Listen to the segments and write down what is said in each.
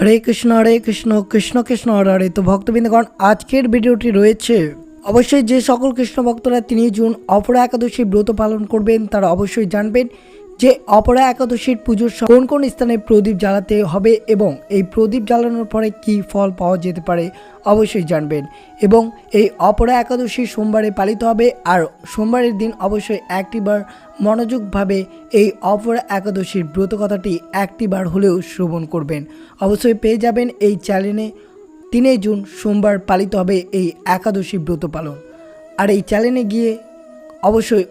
হরে কৃষ্ণ হরে কৃষ্ণ কৃষ্ণ কৃষ্ণ, হরে হরে। তো ভক্তবৃন্দগণ, আজকের ভিডিওটি রয়েছে। অবশ্যই যে সকল কৃষ্ণ ভক্তরা তিনি জুন অপরা একাদশী ব্রত পালন করবেন, তারা অবশ্যই জানবেন যে অপরা একাদশীর পুজোর কোন কোন স্থানে প্রদীপ জ্বালাতে হবে এবং এই প্রদীপ জ্বালানোর পরে কি ফল পাওয়া যেতে পারে অবশ্যই জানবেন। এবং এই অপরা একাদশী সোমবারে পালিত হবে আর সোমবারের দিন অবশ্যই একটিবার মনোযোগভাবে এই অপরা একাদশীর ব্রত কথাটি একটিবার হলেও শ্রবণ করবেন। অবশ্যই পেয়ে যাবেন এই চ্যানেলে তিনই জুন সোমবার পালিত হবে এই একাদশী ব্রত পালন। আর এই চ্যানেলে গিয়ে অবশ্যই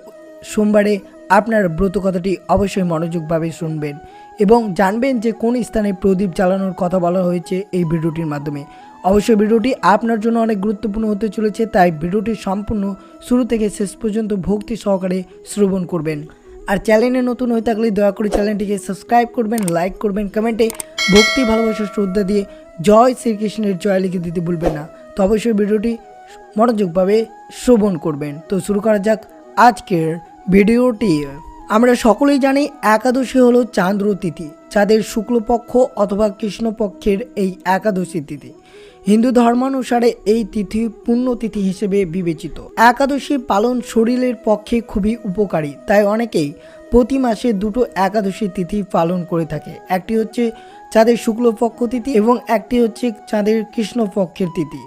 সোমবারে আপনার ব্রত কথাটি অবশ্যই মনোযোগভাবে শুনবেন এবং জানবেন যে কোন স্থানে প্রদীপ জ্বালানোর কথা বলা হয়েছে এই ভিডিওটির মাধ্যমে। অবশ্যই ভিডিওটি আপনার জন্য অনেক গুরুত্বপূর্ণ হতে চলেছে, তাই ভিডিওটি সম্পূর্ণ শুরু থেকে শেষ পর্যন্ত ভক্তি সহকারে শ্রবণ করবেন। আর চ্যানেলে নতুন হয়ে থাকলে দয়া করে চ্যানেলটিকে সাবস্ক্রাইব করবেন, লাইক করবেন, কমেন্টে ভক্তি, ভালোবাসা, শ্রদ্ধা দিয়ে জয় শ্রীকৃষ্ণের জয় লিখে দিতে ভুলবেন না। তো অবশ্যই ভিডিওটি মনোযোগভাবে শ্রবণ করবেন। তো শুরু করা যাক আজকের ভিডিওটি আমরা সকলেই জানি একাদশী হলো চান্দ্র তিথি, চাঁদের শুক্লপক্ষ অথবা কৃষ্ণপক্ষের এই একাদশী তিথি। হিন্দু ধর্মানুসারে এই তিথি পুণ্যতিথি হিসেবে বিবেচিত। একাদশী পালন শরীরের পক্ষে খুবই উপকারী, তাই অনেকেই প্রতি মাসে দুটো একাদশী তিথি পালন করে থাকে। একটি হচ্ছে চাঁদের শুক্লপক্ষ তিথি এবং একটি হচ্ছে চাঁদের কৃষ্ণপক্ষের তিথি।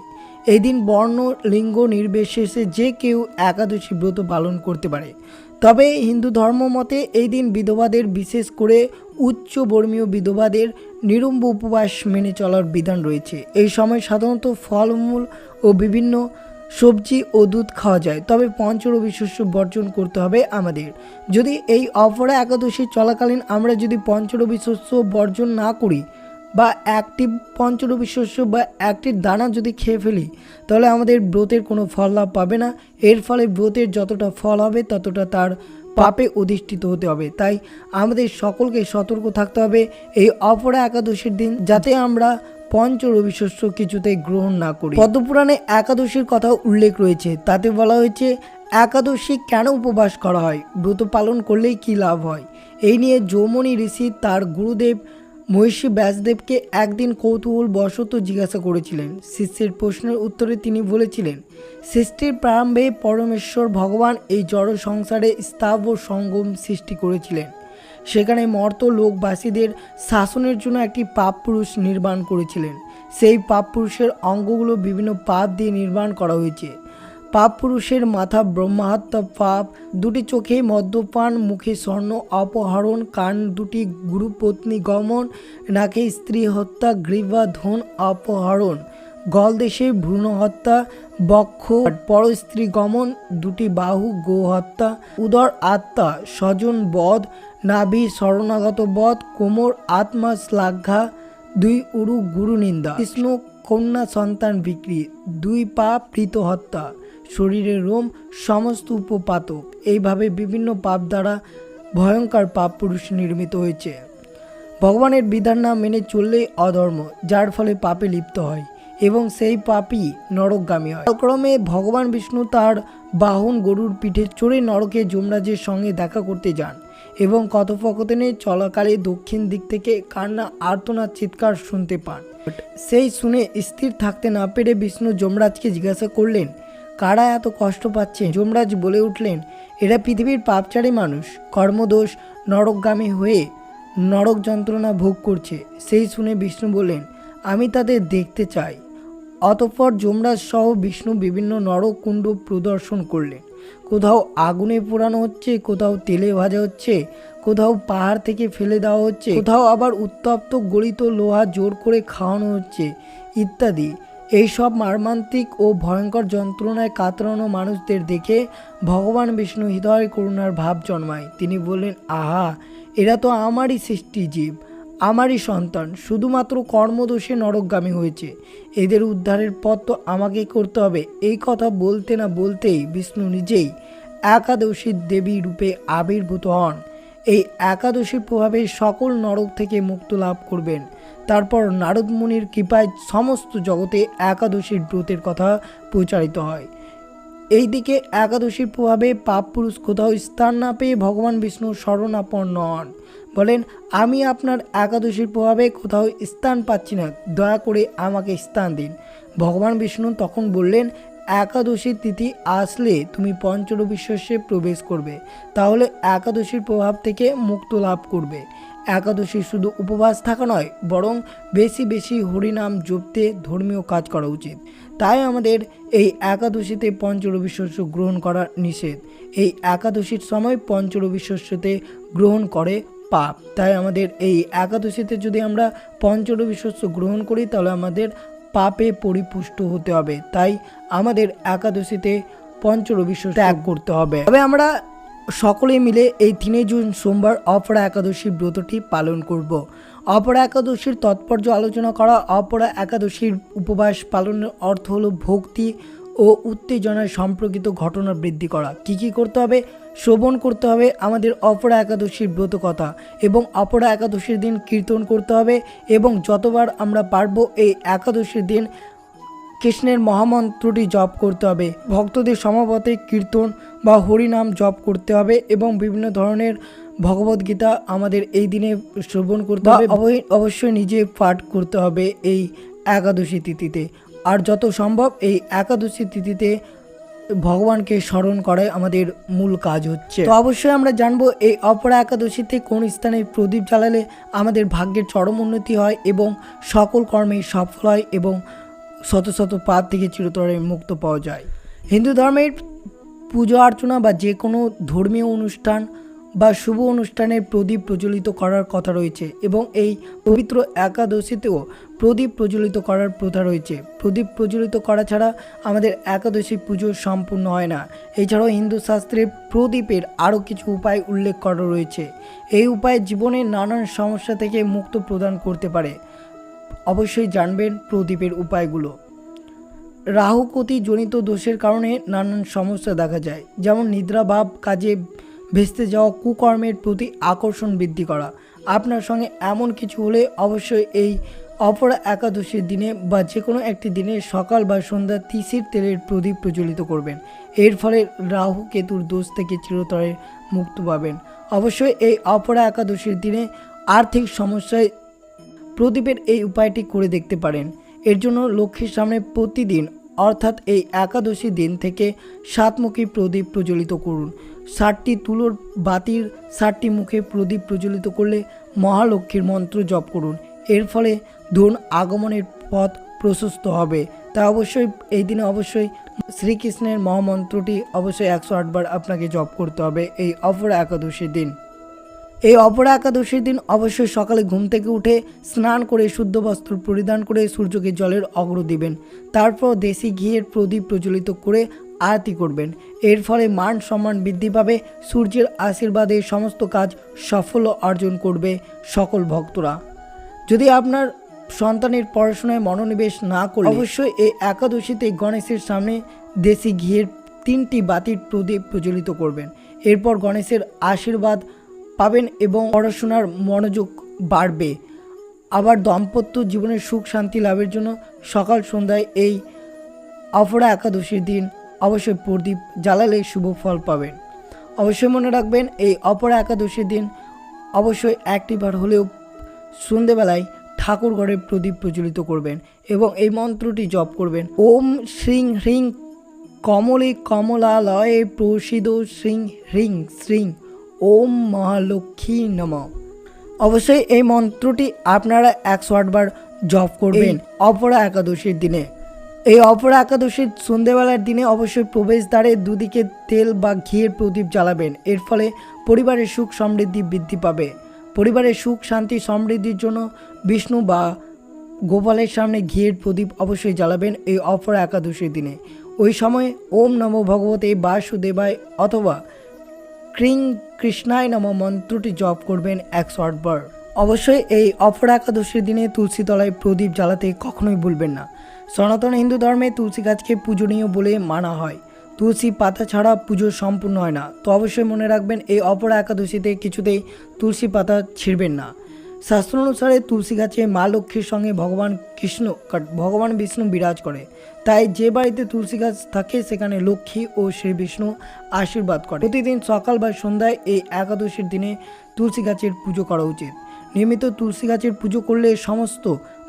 এই দিন বর্ণ লিঙ্গ নির্বিশেষে যে কেউ একাদশী ব্রত পালন করতে পারে। তবে হিন্দু ধর্ম মতে এই দিন বিধবাদের বিশেষ করে উচ্চ বর্মীয় বিধবাদের নিরম্ব উপবাস মেনে চলার বিধান রয়েছে। এই সময় সাধারণত ফলমূল ও বিভিন্ন সবজি ও দুধ খাওয়া যায়। তবে পঞ্চরবি শস্য বর্জন করতে হবে আমাদের। যদি এই অপরা একাদশী চলাকালীন আমরা যদি পঞ্চরবি শস্য বর্জন না করি বা একটি পঞ্চরবি শস্য বা একটি দানা যদি খেয়ে ফেলি, তাহলে আমাদের ব্রতের কোনো ফল লাভ পাবে না। এর ফলে ব্রতের যতটা ফল হবে, ততটা তার পাপে অধিষ্ঠিত হতে হবে। তাই আমাদের সকলকে সতর্ক থাকতে হবে এই অপরা একাদশীর দিন, যাতে আমরা পঞ্চ রবি শস্য কিছুতেই গ্রহণ না করি। পদ্মপুরাণে একাদশীর কথা উল্লেখ রয়েছে। তাতে বলা হয়েছে, একাদশী কেন উপবাস করা হয়? ব্রত পালন করলেই কি লাভ হয়? এই নিয়ে যৌমনি ঋষি তার গুরুদেব মহিষী ব্যাসদেবকে একদিন কৌতূহল বশত জিজ্ঞাসা করেছিলেন। শিষ্যের প্রশ্নের উত্তরে তিনি বলেছিলেন, সৃষ্টির প্রারম্ভে পরমেশ্বর ভগবান এই জড় সংসারে স্থাবর সঙ্গম সৃষ্টি করেছিলেন। সেখানে মর্ত লোকবাসীদের শাসনের জন্য একটি পাপ পুরুষ নির্মাণ করেছিলেন। সেই পাপ পুরুষের অঙ্গগুলো বিভিন্ন পাপ দিয়ে নির্মাণ করা হয়েছে। পাপ পুরুষের মাথা ব্রহ্মাহত্য পাপ। দুটি চোখে মদ্যপান, মুখে স্বর্ণ, অপহরণ, কান দুটি গুরুপত্নী গমন, নাকে স্ত্রী হত্যা, গ্রীবা ধন, অপহরণ। গলদেশে ভ্রূণ হত্যা, বক্ষ, পর স্ত্রী গমন, দুটি বাহু গো হত্যা, উদর আত্মা, স্বজন বধ, নাভি শরণাগত বধ, কোমর আত্মা শ্লাঘা, দুই উরু গুরু নিন্দা কৃষ্ণ কন্যা সন্তান বিক্রি, দুই পা প্রীত হত্যা। শরীরের রোম সমস্ত উপপাতক। এইভাবে বিভিন্ন পাপ দ্বারা ভয়ঙ্কর পাপ পুরুষ নির্মিত হয়েছে। ভগবানের বিধান না মেনে চললেই অধর্ম, যার ফলে পাপে লিপ্ত হয় এবং সেই পাপই নরকগামী হয়। ক্রমে ভগবান বিষ্ণু তার বাহন গরুর পিঠে চড়ে নরকে যমরাজের সঙ্গে দেখা করতে যান এবং কথোপকথনে চলাকালে দক্ষিণ দিক থেকে কান্না, আর্তনাদ, চিৎকার শুনতে পান। সেই শুনে স্থির থাকতে না পেরে বিষ্ণু যমরাজকে জিজ্ঞাসা করলেন কারা এত কষ্ট পাচ্ছে? যমরাজ বলে উঠলেন, এরা পৃথিবীর পাপচারী মানুষ, কর্মদোষ, নরকগামী হয়ে নরক যন্ত্রণা ভোগ করছে। সেই শুনে বিষ্ণু বললেন, আমি তাদের দেখতে চাই। অতঃপর যমরাজ সহ বিষ্ণু বিভিন্ন নরকুণ্ড প্রদর্শন করলেন। কোথাও আগুনে পোড়ানো হচ্ছে, কোথাও তেলে ভাজা হচ্ছে, কোথাও পাহাড় থেকে ফেলে দেওয়া হচ্ছে, কোথাও আবার উত্তপ্ত গলিত লোহা জোর করে খাওয়ানো হচ্ছে, ইত্যাদি। এইসব মর্মান্তিক ও ভয়ঙ্কর যন্ত্রণায় কাতরানো মানুষদের দেখে ভগবান বিষ্ণু হৃদয় করুণার ভাব জন্মায়। তিনি বললেন, আহা, এরা তো আমারই সৃষ্টি জীব, আমারই সন্তান, শুধুমাত্র কর্মদোষে নরকগামী হয়েছে। এদের উদ্ধারের পথ তো আমাকে করতে হবে। এই কথা বলতে না বলতেই বিষ্ণু নিজেই একাদশীর দেবী রূপে আবির্ভূত হন। এই একাদশীর প্রভাবে সকল নরক থেকে মুক্ত লাভ করবেন। তারপর নারদ মুনির কৃপায় সমস্ত জগতে একাদশীর ব্রতের কথা প্রচারিত হয়। এইদিকে একাদশীর প্রভাবে পাপ পুরুষ কোথাও স্থান না পেয়ে ভগবান বিষ্ণু শরণাপন্ন হন। বলেন, আমি আপনার একাদশীর প্রভাবে কোথাও স্থান পাচ্ছি না। দয়া করে আমাকে স্থান দিন। ভগবান বিষ্ণু তখন বললেন একাদশীর তিথি আসলে তুমি পঞ্চরবিশ্বস্যে প্রবেশ করবে। তাহলে একাদশীর প্রভাব থেকে মুক্ত লাভ করবে। একাদশী শুধু উপবাস থাকা নয় বরং বেশি বেশি হরিনাম জপতে ধর্মীয় কাজ করা উচিত। তাই আমাদের এই একাদশীতে পঞ্চরবি শস্য গ্রহণ করা নিষেধ। এই একাদশীর সময় পঞ্চরবি শস্যতে গ্রহণ করে পাপ। তাই আমাদের এই একাদশীতে যদি আমরা পঞ্চরবি শস্য গ্রহণ করি তাহলে আমাদের পাপে পরিপুষ্ট হতে হবে। তাই আমাদের একাদশীতে পঞ্চরবি শস্য ত্যাগ করতে হবে। তবে আমরা সকলে মিলে এই তিনই জুন সোমবার অপরা একাদশী ব্রতটি পালন করব। অপরা একাদশীর তাৎপর্য আলোচনা করা, অপরা একাদশীর উপবাস পালনের অর্থ হলো ভক্তি ও উত্তেজনায় সম্পর্কিত ঘটনা বৃদ্ধি করা। কি কি করতে হবে? শ্রবণ করতে হবে, আমাদের অপরা একাদশীর ব্রত কথা এবং অপরা একাদশীর দিন কীর্তন করতে হবে এবং যতবার আমরা পারব এই একাদশীর দিন কৃষ্ণের মহামন্ত্রটি জপ করতে হবে। ভক্তদের সমাবতে কীর্তন বা হরিনাম জপ করতে হবে এবং বিভিন্ন ধরনের ভগবদ্গীতা আমাদের এই দিনে শ্রবণ করতে হবে। অবৈ- অবশ্যই নিজে পাঠ করতে হবে এই একাদশী তিথিতে। আর যত সম্ভব এই একাদশী তিথিতে ভগবানকে স্মরণ করাই আমাদের মূল কাজ হচ্ছে। তো অবশ্যই আমরা জানব এই অপরা একাদশীতে কোন স্থানে প্রদীপ জ্বালালে আমাদের ভাগ্যের চরম উন্নতি হয় এবং সকল কর্মে সফল হয় এবং শত শত পাপ থেকে চিরতরে মুক্ত পাওয়া যায়। হিন্দু ধর্মের পুজো অর্চনা বা যে কোনো ধর্মীয় অনুষ্ঠান বা শুভ অনুষ্ঠানের প্রদীপ প্রজ্বলিত করার কথা রয়েছে এবং এই পবিত্র একাদশীতেও প্রদীপ প্রজ্বলিত করার প্রথা রয়েছে। প্রদীপ প্রজ্বলিত করা ছাড়া আমাদের একাদশী পুজো সম্পূর্ণ হয় না। এছাড়াও হিন্দু শাস্ত্রে প্রদীপের আরও কিছু উপায় উল্লেখ করা রয়েছে। এই উপায় জীবনের নানান সমস্যা থেকে মুক্ত প্রদান করতে পারে। অবশ্যই জানবেন প্রদীপের উপায়গুলো। রাহুকতি জনিত দোষের কারণে নানান সমস্যা দেখা যায়, যেমন নিদ্রাভাব, কাজে ভেস্তে যাওয়া, কুকর্মের প্রতি আকর্ষণ বৃদ্ধি করা। আপনার সঙ্গে এমন কিছু হলে অবশ্যই এই অপরা একাদশীর দিনে বা যে কোনো একটি দিনে সকাল বা সন্ধ্যা তিসির তেলের প্রদীপ প্রজ্বলিত করবেন। এর ফলে রাহু কেতুর দোষ থেকে চিরতরে মুক্ত পাবেন। অবশ্যই এই অপরা একাদশীর দিনে আর্থিক সমস্যায় প্রদীপের এই উপায়টি করে দেখতে পারেন। এর জন্য লক্ষ্মীর সামনে প্রতিদিন, অর্থাৎ এই একাদশী দিন থেকে সাতমুখী প্রদীপ প্রজ্বলিত করুন। ষাটটি তুলোর বাতির ষাটটি মুখে প্রদীপ প্রজ্বলিত করলে মহালক্ষ্মীর মন্ত্র জপ করুন। এর ফলে ধন আগমনের পথ প্রশস্ত হবে। তা অবশ্যই, এই দিনে অবশ্যই শ্রীকৃষ্ণের মহামন্ত্রটি অবশ্যই একশো আটবার আপনাকে জপ করতে হবে এই অপরা একাদশীর দিন। এই অপরা একাদশীর দিন অবশ্যই সকালে ঘুম থেকে উঠে স্নান করে শুদ্ধ বস্ত্র পরিধান করে সূর্যকে জলের অগ্র দিবেন। তারপর দেশি ঘিয়ের প্রদীপ প্রজ্বলিত করে আরতি করবেন। এর ফলে মান সম্মান বৃদ্ধি পাবে, সূর্যের আশীর্বাদে সমস্ত কাজ সাফল্য অর্জন করবে সকল ভক্তরা। যদি আপনার সন্তানের পড়াশোনায় মনোনিবেশ না করে, অবশ্যই এই একাদশীতে গণেশের সামনে দেশি ঘিয়ের তিনটি বাতির প্রদীপ প্রজ্বলিত করবেন। এরপর গণেশের আশীর্বাদ পাবেন এবং পড়াশোনার মনোযোগ বাড়বে। আবার দাম্পত্য জীবনের সুখ, শান্তি লাভের জন্য সকাল সন্ধ্যায় এই অপরা একাদশীর দিন অবশ্যই প্রদীপ জ্বালালে শুভ ফল পাবেন। অবশ্যই মনে রাখবেন, এই অপরা একাদশীর দিন অবশ্যই একটিবার হলেও সন্ধেবেলায় ঠাকুর ঘরে প্রদীপ প্রজ্বলিত করবেন এবং এই মন্ত্রটি জপ করবেন। ওম শ্রীং হ্রিং কমলে কমলালয়ে প্রসিদ শ্রীং হ্রিং শ্রীং। ওম মহালক্ষ্মী নম। অবশ্যই এই মন্ত্রটি আপনারা একশো আটবার জপ করবেন অপরা একাদশীর দিনে। এই অপরা একাদশীর সন্ধেবেলার দিনে অবশ্যই প্রবেশদ্বারে দুদিকে তেল বা ঘিয়ের প্রদীপ জ্বালাবেন। এর ফলে পরিবারের সুখ সমৃদ্ধি বৃদ্ধি পাবে। পরিবারের সুখ শান্তি সমৃদ্ধির জন্য বিষ্ণু বা গোপালের সামনে ঘিয়ের প্রদীপ অবশ্যই জ্বালাবেন এই অপরা একাদশীর দিনে। ওই সময় ওম নমো ভগবতে বাসুদেবায় অথবা ক্রিং কৃষ্ণায় নম মন্ত্রটি জপ করবেন এক আটবার অবশ্যই এই অপরা একাদশীর দিনে তুলসী তলায় প্রদীপ জ্বালাতে কখনোই ভুলবেন না। সনাতন হিন্দু ধর্মে তুলসী গাছকে পূজনীয় বলে মানা হয়। তুলসী পাতা ছাড়া পুজো সম্পূর্ণ হয় না। তো অবশ্যই মনে রাখবেন, এই অপরা একাদশীতে কিছুতেই তুলসী পাতা ছিঁড়বেন না। শাস্ত্র অনুসারে তুলসী গাছে মা লক্ষ্মীর সঙ্গে ভগবান কৃষ্ণ ভগবান বিষ্ণু বিরাজ করে। তাই যে বাড়িতে তুলসী গাছ থাকে, সেখানে লক্ষ্মী ও শ্রী বিষ্ণু আশীর্বাদ করে। প্রতিদিন সকাল বা সন্ধ্যায় এই একাদশীর দিনে তুলসী গাছের পুজো করা উচিত। নিয়মিত তুলসী গাছের পুজো করলে সমস্ত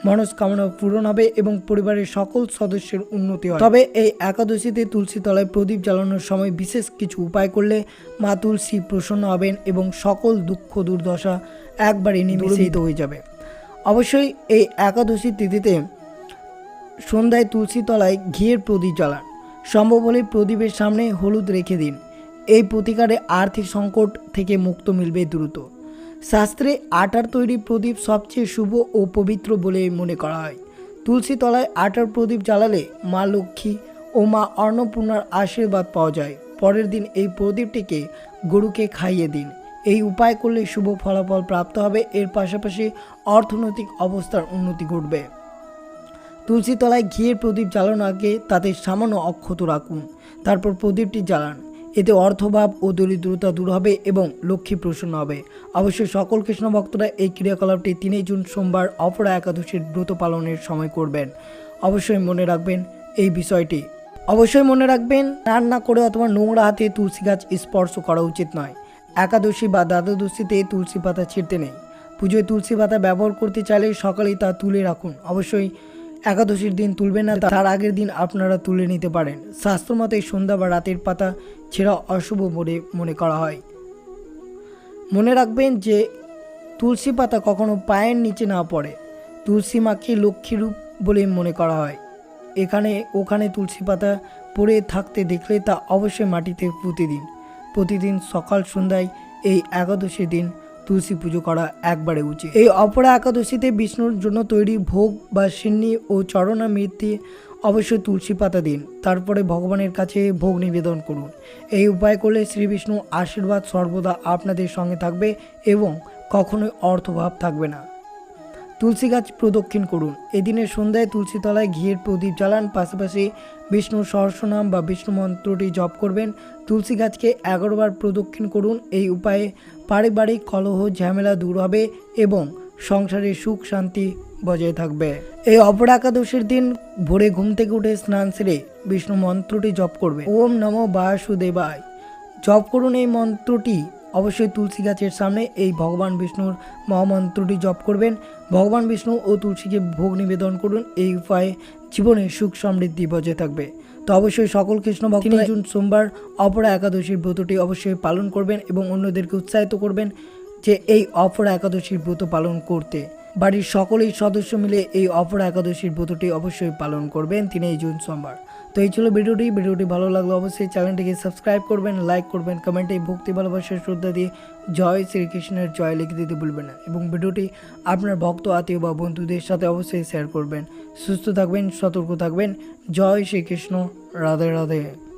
মনস্কামনা পূরণ হবে এবং পরিবারের সকল সদস্যের উন্নতি হবে তবে এই একাদশীতে তুলসী তলায় প্রদীপ জ্বালানোর সময় বিশেষ কিছু উপায় করলে মা তুলসী প্রসন্ন হবেন এবং সকল দুঃখ দুর্দশা একবারে নিমিষিত হয়ে যাবে। অবশ্যই এই একাদশী তিথিতে সন্ধ্যায় তুলসী তলায় ঘিয়ের প্রদীপ জ্বালান। সম্ভব হলে প্রদীপের সামনে হলুদ রেখে দিন। এই প্রতিকারে আর্থিক সংকট থেকে মুক্ত মিলবে দ্রুত। শাস্ত্রে আটার তৈরি প্রদীপ সবচেয়ে শুভ ও পবিত্র বলে মনে করা হয়। তুলসী তলায় আটার প্রদীপ জ্বালালে মা লক্ষ্মী ও মা অন্নপূর্ণার আশীর্বাদ পাওয়া যায়। পরের দিন এই প্রদীপটিকে গরুকে খাইয়ে দিন। এই উপায় করলে শুভ ফলাফল প্রাপ্ত হবে। এর পাশাপাশি অর্থনৈতিক অবস্থার উন্নতি ঘটবে। তুলসী তলায় ঘিয়ের প্রদীপ জ্বালানোর আগে তাতে সামান্য অক্ষত রাখুন। তারপর প্রদীপটি জ্বালান। এতে অর্থভাব ও দরিদ্রতা দূর হবে এবং লক্ষ্মী প্রসন্ন হবে। অবশ্যই সকল কৃষ্ণ ভক্তরা এই ক্রিয়াকলাপটি তিনই জুন সোমবার অপরা একাদশীর ব্রত পালনের সময় করবেন। অবশ্যই মনে রাখবেন এই বিষয়টি। অবশ্যই মনে রাখবেন, রান্না করে অথবা নোংরা হাতে তুলসী গাছ স্পর্শ করা উচিত নয়। একাদশী বা দ্বাদশীতে তুলসী পাতা ছিঁড়তে নেই। পুজোয় তুলসী পাতা ব্যবহার করতে চাইলে সকালেই তা তুলে রাখুন। অবশ্যই একাদশীর দিন তুলবেন না, তার আগের দিন আপনারা তুলে নিতে পারেন। শাস্ত্রমতে সন্ধ্যা বা রাতের পাতা ছেঁড়া অশুভ বলে মনে করা হয়। মনে রাখবেন যে তুলসী পাতা কখনো পায়ের নিচে না পড়ে। তুলসী মাকে লক্ষ্মী রূপ বলে মনে করা হয়। এখানে, ওখানে তুলসী পাতা পড়ে থাকতে দেখলে তা অবশ্যই মাটিতে পুঁতে দিন। প্রতিদিন সকাল সন্ধ্যায় এই একাদশীর দিন তুলসী পুজো করা একবারে উচিত। এই অপরা একাদশীতে বিষ্ণুর জন্য তৈরি ভোগ বা সিন্নি ও চরণামৃতি অবশ্যই তুলসী পাতা দিন। তারপরে ভগবানের কাছে ভোগ নিবেদন করুন। এই উপায় করলে শ্রী বিষ্ণু আশীর্বাদ সর্বদা আপনাদের সঙ্গে থাকবে এবং কখনোই অর্থভাব থাকবে না। তুলসী গাছ প্রদক্ষিণ করুন। এদিনের সন্ধ্যায় তুলসী তলায় ঘিয়ের প্রদীপ জ্বালান। পাশাপাশি বিষ্ণুর সহস্রনাম বা বিষ্ণু মন্ত্রটি জপ করবেন। তুলসী গাছকে এগারোবার প্রদক্ষিণ করুন। এই উপায়ে পারিবারিক কলহ, ঝামেলা দূর হবে এবং সংসারে সুখ, শান্তি বজায় থাকবে। এই অপর একাদশীর দিন ভোরে ঘুম থেকে উঠে স্নান সেরে বিষ্ণু মন্ত্রটি জপ করবে ওম নমো বাসুদেবায়। জপ করুন এই মন্ত্রটি। অবশ্যই তুলসী গাছের সামনে এই ভগবান বিষ্ণুর মহামন্ত্রটি জপ করবেন। ভগবান বিষ্ণু ও তুলসীকে ভোগ নিবেদন করুন। এই উপায়ে জীবনে সুখ সমৃদ্ধি বজায় থাকবে। তো অবশ্যই সকল কৃষ্ণ ভক্ত জুন সোমবার অপরা একাদশীর ব্রতটি অবশ্যই পালন করবেন এবং অন্যদেরকে উৎসাহিত করবেন যে এই অপরা একাদশীর ব্রত পালন করতে। বাড়ির সকলেই সদস্য মিলে এই অপরা একাদশীর ব্রতটি অবশ্যই পালন করবেন। তিনি জুন সোমবার। তো এই ছিল ভিডিওটি। ভিডিওটি ভালো লাগল অবশ্যই চ্যানেলটিকে সাবস্ক্রাইব করবেন, লাইক করবেন, কমেন্টে ভক্তি, ভালোবাসার শ্রদ্ধা দিয়ে জয় শ্রীকৃষ্ণের জয় লিখে দিতে ভুলবেন না এবং ভিডিওটি আপনার ভক্ত, আত্মীয় বা বন্ধুদের সাথে অবশ্যই শেয়ার করবেন। সুস্থ থাকবেন, সতর্ক থাকবেন। জয় শ্রীকৃষ্ণ, রাধে রাধে।